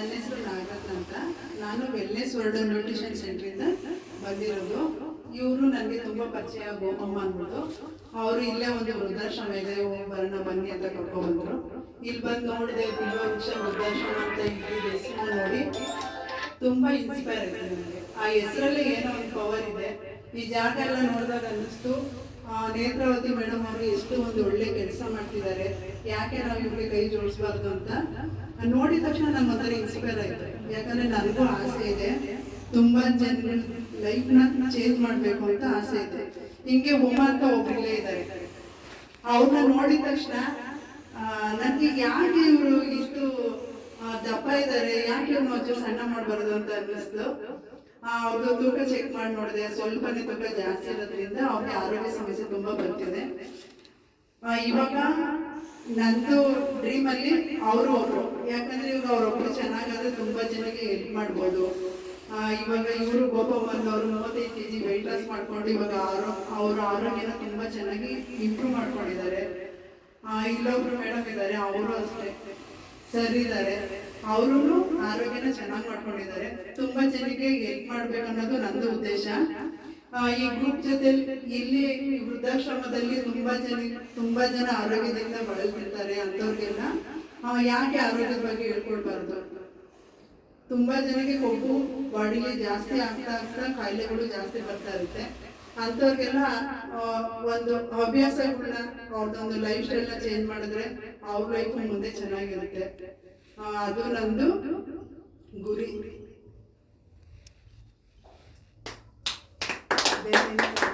ನನ್ನ ಹೆಸರು ನಾಗರತ್ನ ಅಂತ. ನಾನು ವೆಲ್ನೆಸ್ ವರ್ಲ್ಡ್ ನ್ಯೂಟ್ರಿಷನ್ ಸೆಂಟ್ರಿಂದ ಬಂದಿರೋದು. ಇವರು ನನಗೆ ತುಂಬ ಪರಿಚಯ, ಗೋಮಮ್ಮ ಅಂದ್ಬಿಟ್ಟು. ಅವರು ಇಲ್ಲೇ ಒಂದು ವೃದ್ಧಾಶ್ರಮ ಇದೆ, ಹೋಗಿ ಬರೋಣ, ಬನ್ನಿ ಅಂತ ಕರ್ಕೊಂಡ್ಬಂದ್ರು. ಇಲ್ಲಿ ಬಂದು ನೋಡಿದೆ ಬಿಲ್ವ ವೃಕ್ಷ ವೃದ್ಧಾಶ್ರಮ ಅಂತ ಇಲ್ಲಿ ಹೆಸರು ನೋಡಿ. ತುಂಬ ಇನ್ಸ್ಪೈರ್ ಆಯ್ತು ನನಗೆ. ಆ ಹೆಸರಲ್ಲೇ ಏನೋ ಒಂದು ಪವರ್ ಇದೆ. ಈ ಜಾಗ ಎಲ್ಲ ನೋಡಿದಾಗ ಅನ್ನಿಸ್ತು. ನೇತ್ರಾವತಿ ಮೇಡಮ್ ಅವರು ಎಷ್ಟು ಒಂದು ಒಳ್ಳೆ ಕೆಲಸ ಮಾಡ್ತಿದ್ದಾರೆ. ಯಾಕೆ ನಾವು ಇವ್ರಿಗೆ ಕೈ ಜೋಡಿಸ್ಬಾರ್ದು ಅಂತ? ನೋಡಿದ ತಕ್ಷಣ ನನ್ನ ಒಂಥರ ಇನ್ಸ್ಪೈರ್ ಆಯ್ತು. ಯಾಕಂದ್ರೆ ನನಗೂ ಆಸೆ ಇದೆ. ತುಂಬಾ ಜನ ಲೈಫ್ನ ಚೇಂಜ್ ಮಾಡಬೇಕು ಅಂತ ಆಸೆ ಇದೆ. ಹಿಂಗೆ ಉಮಾ ಅಂತ ಒಬ್ಬರಲ್ಲೇ ಇದ್ದಾರೆ. ಅವ್ರನ್ನ ನೋಡಿದ ತಕ್ಷಣ ನನಗೆ ಯಾಕೆ ಇವರು ಇಷ್ಟು ದಪ್ಪ ಇದ್ದಾರೆ? ಯಾಕೆ ಇವ್ರನ್ನ ಸಣ್ಣ ಮಾಡಬಾರ್ದು ಅಂತ ಅನ್ನಿಸ್ತು? ಅವ್ರದ್ದು ತೂಕ ಚೆಕ್ ಮಾಡಿ ನೋಡಿದೆ. ಸ್ವಲ್ಪನೇ ತೂಕ ಜಾಸ್ತಿ ಇರೋದ್ರಿಂದ ಅವ್ರಿಗೆ ಆರೋಗ್ಯ ಸಮಸ್ಯೆ ತುಂಬಾ ಬರ್ತಿದೆ. ಇವಾಗ ನಂದು ಡ್ರೀಮ್ ಅಲ್ಲಿ ಅವರು ಒಬ್ರು. ಯಾಕಂದ್ರೆ ಇವಾಗ ಅವ್ರೊಬ್ರು ಚೆನ್ನಾಗಾದ್ರೆ ತುಂಬಾ ಜನಕ್ಕೆ ಹೆಲ್ಪ್ ಮಾಡ್ಬೋದು. ಇವಾಗ ಇವರು ಗೋಪ ಅವರು ಮೂವತ್ತೈದು ಕೆ ಜಿ ವೆಯ್ಟ್ ಲಾಸ್ ಮಾಡ್ಕೊಂಡು ಇವಾಗ ಆರೋ, ಅವ್ರ ಆರೋಗ್ಯನ ತುಂಬಾ ಚೆನ್ನಾಗಿ ಇಂಪ್ರೂವ್ ಮಾಡ್ಕೊಂಡಿದ್ದಾರೆ. ಇಲ್ಲೊಬ್ರು ಮೇಡಮ್ ಇದ್ದಾರೆ, ಅವರು ಅಷ್ಟೇ. ಸರಿ ಇದ್ದಾರೆ. ಅವರು ಆರೋಗ್ಯನ ಚೆನ್ನಾಗಿ ಮಾಡ್ಕೊಂಡಿದ್ದಾರೆ. ತುಂಬಾ ಜನಕ್ಕೆ ಹೆಲ್ಪ್ ಮಾಡ್ಬೇಕು ಅನ್ನೋದು ನಂದು ಉದ್ದೇಶ. ಈ ಗ್ರೂಪ್ ಜೊತೆ ಇಲ್ಲಿ ವೃದ್ಧಾಶ್ರಮದಲ್ಲಿ ತುಂಬಾ ಜನ ತುಂಬಾ ಜನ ಆರೋಗ್ಯದಿಂದ ಬಳಲ್ತಿರ್ತಾರೆ ಅಂತವ್ರಿಗೆಲ್ಲ ಯಾಕೆ ಆರೋಗ್ಯದ ಬಗ್ಗೆ ಹೇಳ್ಕೊಡ್ಬಾರ್ದು? ತುಂಬಾ ಜನಕ್ಕೆ ಕೊಬ್ಬು ಬಾಡಿಲಿ ಜಾಸ್ತಿ ಆಗ್ತಾ ಆಗ್ತಾ ಕಾಯಿಲೆಗಳು ಜಾಸ್ತಿ ಬರ್ತಾ ಇರುತ್ತೆ. ಅಂಥವ್ರಿಗೆಲ್ಲ ಒಂದು ಹವ್ಯಾಸಗಳನ್ನ ಅವ್ರದ್ದೊಂದು ಲೈಫ್ ಸ್ಟೈಲ್ನ ಚೇಂಜ್ ಮಾಡಿದ್ರೆ ಅವ್ರ ಲೈಫ್ ಮುಂದೆ ಚೆನ್ನಾಗಿರುತ್ತೆ. ಆ, ಅದು ನಂದು ಗುರಿ ಬೇರೆ